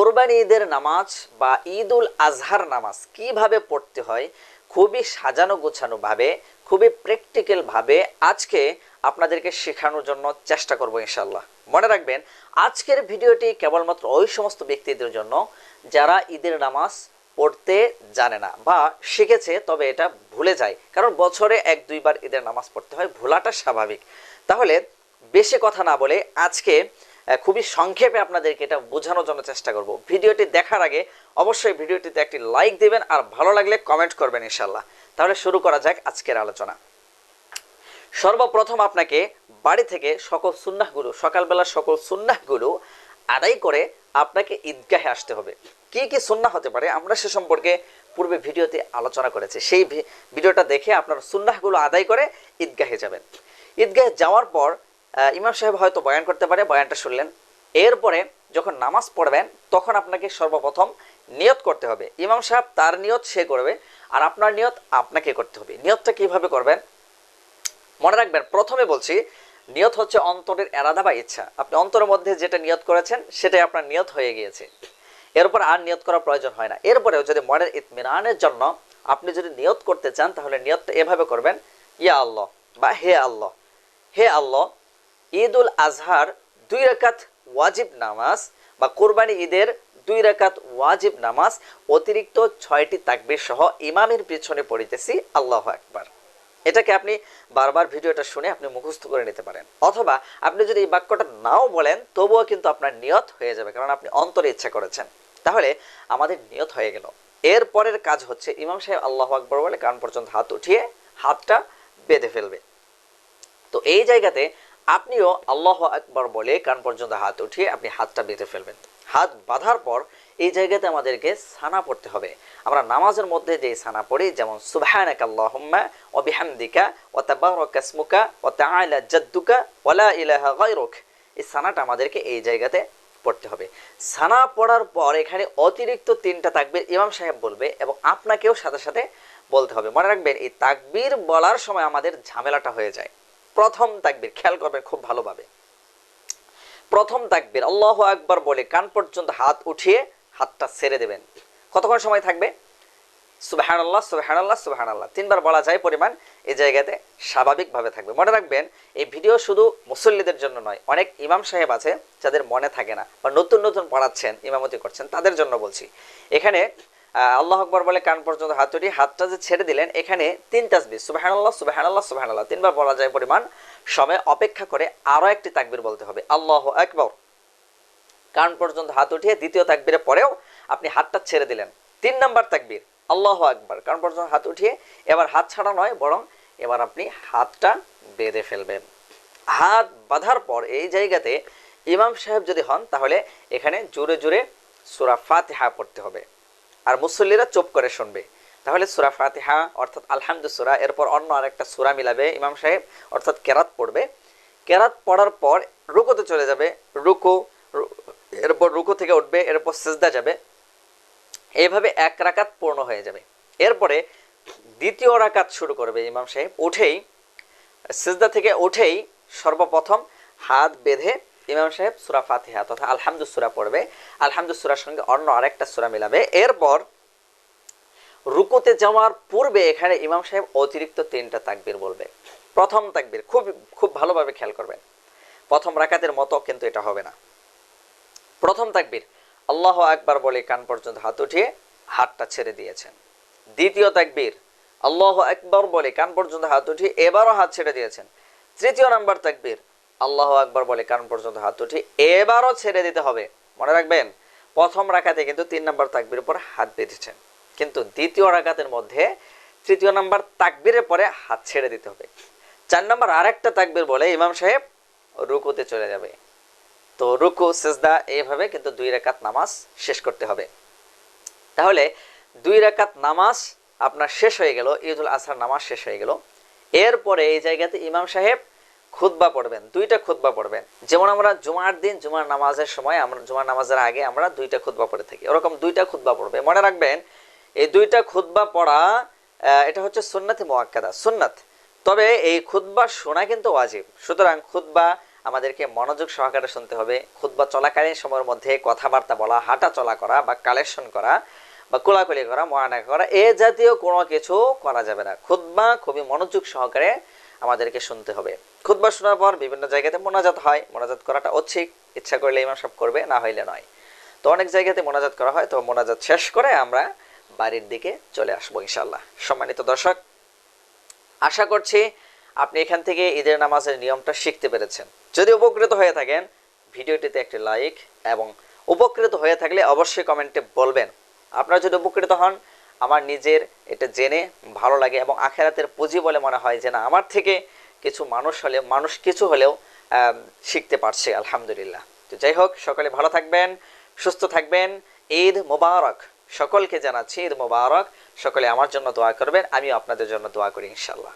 কোরবানি ঈদের নামাজ বা ঈদ উল আজহার নামাজ কীভাবে পড়তে হয়, খুবই সাজানো গোছানো ভাবে, খুবই প্র্যাকটিক্যাল ভাবে আজকে আপনাদেরকে শেখানোর জন্য চেষ্টা করব ইনশাল্লাহ মনে রাখবেন, আজকের ভিডিওটি কেবলমাত্র ওই সমস্ত ব্যক্তিদের জন্য যারা ঈদের নামাজ পড়তে জানে না বা শিখেছে, তবে এটা ভুলে যায়। কারণ বছরে এক, দুইবার ঈদের নামাজ পড়তে হয়, ভোলাটা স্বাভাবিক। তাহলে বেশি কথা না বলে আজকে খুবই সংক্ষেপে আপনাদেরকে এটা বোঝানোর জন্য চেষ্টা করব। ভিডিওটি দেখার আগে অবশ্যই ভিডিওটিতে একটি লাইক দিবেন আর ভালো লাগলে কমেন্ট করবেন ইনশাল্লাহ তাহলে শুরু করা যাক আজকের আলোচনা। সর্বপ্রথম আপনাকে বাড়ি থেকে সকল সুন্নাহগুলো সকালবেলা সকল সুন্নাহগুলো আদায় করে আপনাকে ঈদগাহে আসতে হবে। কি কি সুন্নাহ হতে পারে আমরা সে সম্পর্কে পূর্বে ভিডিওতে আলোচনা করেছি। সেই ভিডিওটা দেখে আপনার সুন্নাহগুলো আদায় করে ঈদগাহে যাবেন। ঈদগাহে যাওয়ার পর ইমাম সাহেব হয়তো বয়ান করতে পারে, বয়ানটা শুনলেন। এরপরে যখন নামাজ পড়বেন, তখন আপনাকে সর্বপ্রথম নিয়ত করতে হবে। ইমাম সাহেব তার নিয়ত সে করবে, আর আপনার নিয়ত আপনাকে করতে হবে। নিয়তটা কীভাবে করবেন? মনে রাখবেন, প্রথমে বলছি, নিয়ত হচ্ছে অন্তরের এরাদা বা ইচ্ছা। আপনি অন্তরের মধ্যে যেটা নিয়ত করেছেন, সেটাই আপনার নিয়ত হয়ে গিয়েছে। এরপর আর নিয়ত করার প্রয়োজন হয় না। এরপরেও যদি মনের ইতমিনানের জন্য আপনি যদি নিয়ত করতে চান, তাহলে নিয়তটা এভাবে করবেন, ইয়া আল্লাহ বা হে আল্লাহ হে আল্লাহ ঈদ উল আজহার দুই রাকাত ওয়াজিব নামাজ বা কোরবানি ঈদের দুই রাকাত ওয়াজিব নামাজ, অতিরিক্ত ছয়টি তাকবির সহ ইমামের পিছনে পড়িতেছি। আল্লাহ একবার এটাকে আপনি বারবার ভিডিওটা শুনে আপনি মুখস্থ করে নিতে পারেন। অথবা আপনি যদি এই বাক্যটা নাও বলেন, তবুও কিন্তু আপনার নিয়ত হয়ে যাবে, কারণ আপনি অন্তরে ইচ্ছা করেছেন। তাহলে আমাদের নিয়ত হয়ে গেল। এর পরের কাজ হচ্ছে, ইমাম সাহেব আল্লাহ আকবর বলে কান পর্যন্ত হাত উঠিয়ে হাতটা বেঁধে ফেলবে। তো এই জায়গাতে আপনিও আল্লাহ আকবর বলে কান পর্যন্ত হাত উঠিয়ে আপনি হাতটা বেঁধে ফেলবেন। হাত বাঁধার পর এই জায়গাতে আমাদেরকে সানা পড়তে হবে। আমরা নামাজের মধ্যে যে সানা পড়ি, যেমন সুবহানাক আল্লাহুম্মা ওয়া বিহামদিকা ওয়া তাবারাকা ইসমুকা তাআলা জাদ্দুকা ইলাহা এই সানাটা আমাদেরকে এই জায়গাতে পড়তে হবে। সানা পড়ার পর এখানে অতিরিক্ত তিনটা তাকবীর ইমাম সাহেব বলবে এবং আপনাকেও সাথে সাথে বলতে হবে। মনে রাখবেন, এই তাকবীর বলার সময় আমাদের ঝামেলাটা হয়ে যায়। প্রথম তাকবীর, খেয়াল করবেন খুব ভালোভাবে। প্রথম তাকবীর, আল্লাহ আকবার বলে কান পর্যন্ত হাত উঠিয়ে হাতটা ছেড়ে দেবেন। কতক্ষণ সময় থাকবে? সুবাহান আল্লাহ সুবাহান আল্লাহ সুবাহান আল্লাহ তিনবার বলা যায় পরিমাণ এই জায়গাতে স্বাভাবিকভাবে থাকবে। মনে রাখবেন, এই ভিডিও শুধু মুসল্লিদের জন্য নয়, অনেক ইমাম সাহেব আছে যাদের মনে থাকে না বা নতুন নতুন পড়াচ্ছেন, ইমামতি করছেন, তাদের জন্য বলছি। এখানে আল্লাহ আকবর বলে কান পর্যন্ত হাত উঠিয়ে হাতটা যে ছেড়ে দিলেন, এখানে তিন তাসবি সুবাহান আল্লাহ সুবাহান আল্লাহ সুবাহান আল্লাহ তিনবার বলা যায় পরিমাণ। সময় অপেক্ষা করে আরও একটি তাকবির বলতে হবে। আল্লাহ আকবর। কান পর্যন্ত হাত উঠিয়ে দ্বিতীয় তাকবীরের পরেও আপনি হাতটা ছেড়ে দিলেন। তিন নাম্বার তাকবির, আল্লাহ আকবার। কান পর্যন্ত হাত উঠিয়ে, এবার হাত ছাড়া নয়, বরং এবার আপনি হাতটা বেঁধে ফেলবেন। হাত বাঁধার পর এই জায়গাতে ইমাম সাহেব যদি হন, তাহলে এখানে জোরে জোরে সুরা ফাতিহা পড়তে হবে। আর মুসল্লিরা চুপ করে শুনবে। তাহলে সুরা ফাতিহা, অর্থাৎ আলহামদু সুরা, এরপর অন্য আরেকটা সুরা মিলাবে ইমাম সাহেব, অর্থাৎ কেরাত পড়বে। কেরাত পড়ার পর রুকুতে চলে যাবে। রুকু এরপর রুকু থেকে উঠবে, এরপর সেজদা যাবে। এইভাবে এক রাকাত পূর্ণ হয়ে যাবে। এরপরে দ্বিতীয় রাকাত শুরু করবে ইমাম সাহেব। উঠেই, সিজদা থেকে উঠেই সর্বপ্রথম হাত বেঁধে ইমাম সাহেব সুরা ফাতিহা তথা আলহামদু সুরা পড়বে। আলহামদু সুরার সঙ্গে অন্য আরেকটা সুরা মিলাবে। এরপর রুকুতে যাওয়ার পূর্বে এখানে ইমাম সাহেব অতিরিক্ত তিনটা তাকবীর বলবে। প্রথম তাকবীর খুব খুব ভালোভাবে খেয়াল করবেন। প্রথম রাকাতের মতো কিন্তু এটা হবে না। প্রথম তাকবীর, আল্লাহ আকবার বলে কান পর্যন্ত হাত উঠিয়ে হাতটা ছেড়ে দিয়েছেন। দ্বিতীয় তাকবীর, আল্লাহ একবার বলে কান পর্যন্ত হাত উঠিয়ে এবারও হাত ছেড়ে দিয়েছেন। তৃতীয় নাম্বার তাকবীর আল্লাহ আকবার বলে কান পর্যন্ত হাত উঠিয়ে এবারও ছেড়ে দিতে হবে। মনে রাখবেন, প্রথম রাখাতে কিন্তু তিন নম্বর তাকবির উপর হাত বেঁধেছেন। কিন্তু দ্বিতীয় রাকাতের মধ্যে তৃতীয় নাম্বার তাকবিরের পরে হাত ছেড়ে দিতে হবে। চার নাম্বার আরেকটা তাকবির বলে ইমাম সাহেব, রুকুতে চলে যাবে। তো রুকু, সেজদা, এইভাবে কিন্তু দুই রাকাত নামাজ শেষ করতে হবে। তাহলে দুই রাকাত নামাজ আপনার শেষ হয়ে গেল, ঈদুল আজহার নামাজ শেষ হয়ে গেল। এরপরে এই জায়গাতে ইমাম সাহেব খুতবা পড়বেন, দুইটা খুতবা পড়বেন। যেমন আমরা জুমার দিন, জুমার নামাজের সময় আমরা জুমার নামাজের আগে আমরা দুইটা খুতবা পড়ে থাকি। ওরকম দুইটা খুতবা পড়বে মনে রাখবেন, এই দুইটা খুতবা পড়া এটা হচ্ছে সুন্নাতি মোয়াক্কাদা সুন্নাত। তবে এই খুতবা শোনা কিন্তু ওয়াজিব। সুতরাং খুতবা আমাদেরকে মনোযোগ সহকারে শুনতে হবে। খুতবা চলাকালীন সময়ের মধ্যে কথাবার্তা বলা হাঁটা চলা করা বা কালেকশন করা বা কোলাকুলি করা মহানা করা, এ জাতীয় কোনো কিছু করা যাবে না। খুতবা খুবই মনোযোগ সহকারে আমাদেরকে শুনতে হবে। খুতবা শোনার পর বিভিন্ন জায়গাতে মোনাজাত হয়। মোনাজাত করাটা ঐচ্ছিক ইচ্ছা করলে ইমাম সব করবে, না হইলে নয়। তো অনেক জায়গাতে মোনাজাত করা হয়। তো মোনাজাত শেষ করে আমরা বাড়ির দিকে চলে আসব ইনশাল্লাহ সম্মানিত দর্শক, আশা করছি আপনি এখান থেকে ঈদের নামাজের নিয়মটা শিখতে পেরেছেন। যদি উপকৃত হয়ে থাকেন, ভিডিওটিতে একটি লাইক এবং উপকৃত হয়ে থাকলে অবশ্যই কমেন্টে বলবেন। আপনারা যদি উপকৃত হন আমার নিজের এটা জেনে ভালো লাগে এবং আখেরাতের পুঁজি বলে মনে হয় যে না, আমার থেকে কিছু মানুষ হলে, মানুষ কিছু হলেও শিখতে পারছে, আলহামদুলিল্লাহ। তো যাই হোক, সকলে ভালো থাকবেন, সুস্থ থাকবেন। ঈদ মোবারক। সকলকে জানাচ্ছি ঈদ মোবারক। সকলে আমার জন্য দোয়া করবেন, আমিও আপনাদের জন্য দোয়া করি ইনশাল্লাহ